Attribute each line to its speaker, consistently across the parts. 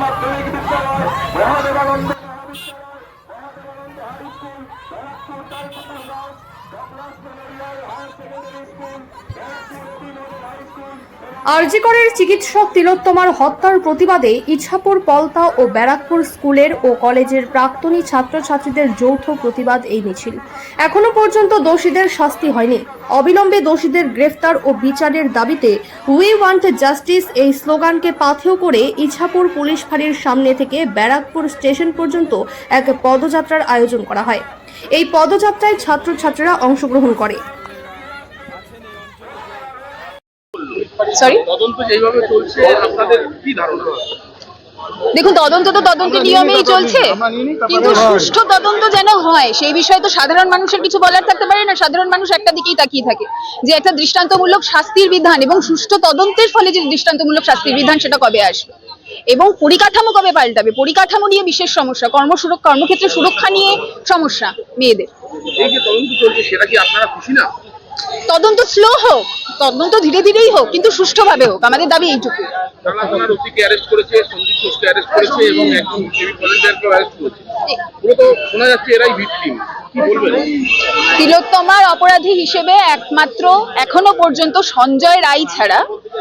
Speaker 1: মাধ্যমিক বিদ্যালয় Mahadevananda Mahavidyalaya Mahadevananda high school আরজিকরের চিকিৎসক তিলোত্তমার হত্যার প্রতিবাদে ইছাপুর, পলতা ও ব্যারাকপুর স্কুলের ও কলেজের প্রাক্তনী ছাত্রছাত্রীদের যৌথ প্রতিবাদ এই মিছিল। এখনও পর্যন্ত দোষীদের শাস্তি হয়নি। অবিলম্বে দোষীদের গ্রেফতার ও বিচারের দাবিতে উই ওয়ান্ট জাস্টিস এই স্লোগানকে পাথেও করে ইছাপুর পুলিশ ফাঁড়ির সামনে থেকে ব্যারাকপুর স্টেশন পর্যন্ত এক পদযাত্রার আয়োজন করা হয়। এই পদযাত্রায় ছাত্রছাত্রীরা অংশগ্রহণ করে।
Speaker 2: সরি
Speaker 3: তদন্ত যেভাবে চলছে আপনাদের কি ধারণা?
Speaker 2: দেখুন তদন্ত তো তদন্তের নিয়মেই চলছে। কিন্তু সুষ্ঠু তদন্ত যেন হয় সেই বিষয়ে তো সাধারণ মানুষের কিছু বলার থাকতে পারে না। সাধারণ মানুষ একটা দিকেই তাকিয়ে থাকে যে একটা দৃষ্টান্তমূলক শাস্তির বিধান এবং সুষ্ঠু তদন্তের ফলে যে দৃষ্টান্তমূলক শাস্তির বিধান সেটা কবে আসবে। এবং পরিকাঠামো কবে পাল্টাবে? পরিকাঠামো নিয়ে বিশেষ সমস্যা কর্মসুরক্ষা কর্মক্ষেত্রে সুরক্ষা নিয়ে সমস্যা মেয়েদের।
Speaker 3: এই যে তদন্ত চলছে সেটা কি আপনারা খুশি না?
Speaker 2: তদন্ত স্লো হোক তদন্ত ধীরে ধীরেই হোক কিন্তু সুষ্ঠুভাবে হোক আমাদের দাবি এইটুকু। তিলোত্তমার অপরাধী হিসেবে একমাত্র এখনও পর্যন্ত সঞ্জয় রায় ছাড়া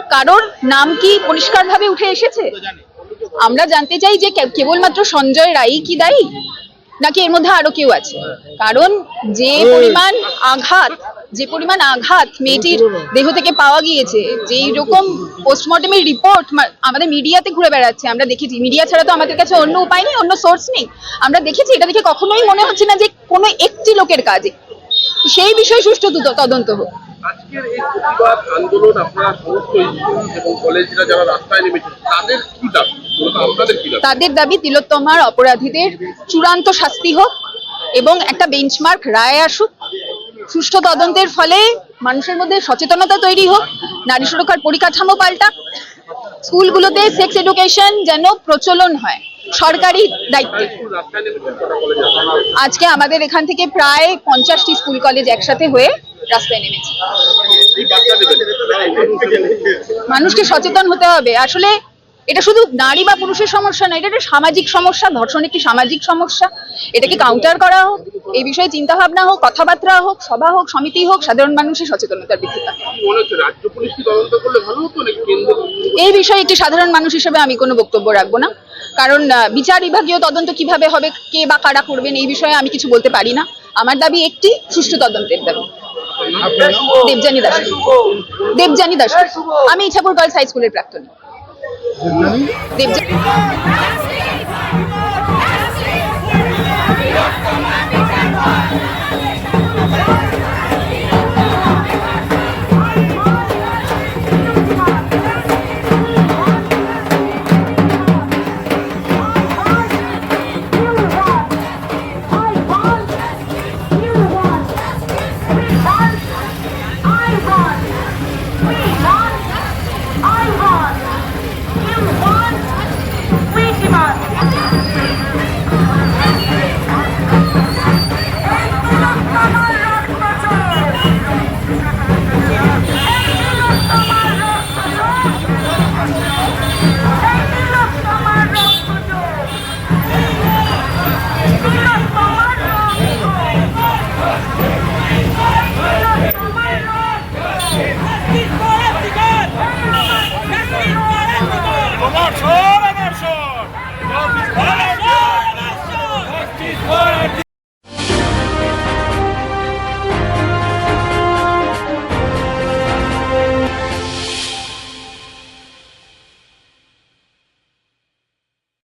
Speaker 2: কারোর নাম কি পরিষ্কারভাবে উঠে এসেছে? আমরা জানতে চাই যে কেবলমাত্র সঞ্জয় রায় কি দায়ী? নাকি এর মধ্যে আরও কেউ আছে? কারণ যে পরিমাণ আঘাত যে পরিমাণ আঘাত মেয়েটির দেহ থেকে পাওয়া গিয়েছে যেই রকম পোস্টমর্টমের রিপোর্ট আমাদের মিডিয়াতে ঘুরে বেড়াচ্ছে আমরা দেখেছি। মিডিয়া ছাড়া তো আমাদের কাছে অন্য উপায় নেই অন্য সোর্স নেই। আমরা দেখেছি এটা দেখে কখনোই মনে হচ্ছে না যে কোনো একটি লোকের কাজে। সেই বিষয়ে সুষ্ঠু তদন্ত হোক।
Speaker 3: আজকের এই প্রতিবাদ আন্দোলন আপনারা সমস্ত স্কুল এবং কলেজরা যারা রাস্তায় নেমেছে তাদের কি দাবি?
Speaker 2: তাদের দাবি তিলোত্তমার অপরাধীদের চূড়ান্ত শাস্তি হোক এবং একটা বেঞ্চমার্ক রায় আসুক। সুষ্ঠু তদন্তের ফলে মানুষের মধ্যে সচেতনতা তৈরি হোক নারী সুরক্ষার পরিকাঠামো পাল্টা স্কুলগুলোতে সেক্স এডুকেশন যেন প্রচলন হয়। সরকারি দায়িত্বে। আজকে আমাদের এখান থেকে প্রায় পঞ্চাশটি স্কুল কলেজ একসাথে হয়ে রাস্তায় নেমেছে। মানুষকে সচেতন হতে হবে। আসলে এটা শুধু নারী বা পুরুষের সমস্যা না এটা একটা সামাজিক সমস্যা ধর্ষণ একটি সামাজিক সমস্যা। এটাকে কাউন্টার করা হোক এই বিষয়ে চিন্তা ভাবনা হোক কথাবার্তা হোক সভা হোক সমিতি হোক সাধারণ মানুষের সচেতনতার বৃদ্ধি এই বিষয়ে একটি সাধারণ মানুষ হিসেবে আমি কোনো বক্তব্য রাখব না। কারণ বিচার বিভাগীয় তদন্ত কীভাবে হবে কে বা কারা করবেন এই বিষয়ে আমি কিছু বলতে পারি না। আমার দাবি একটি সুষ্ঠু তদন্তের দাবি। দেবজানী দাস। দেবজানী দাস। আমি ইছাপুর গার্লস হাই স্কুলের প্রাক্তনী। দেবজানী I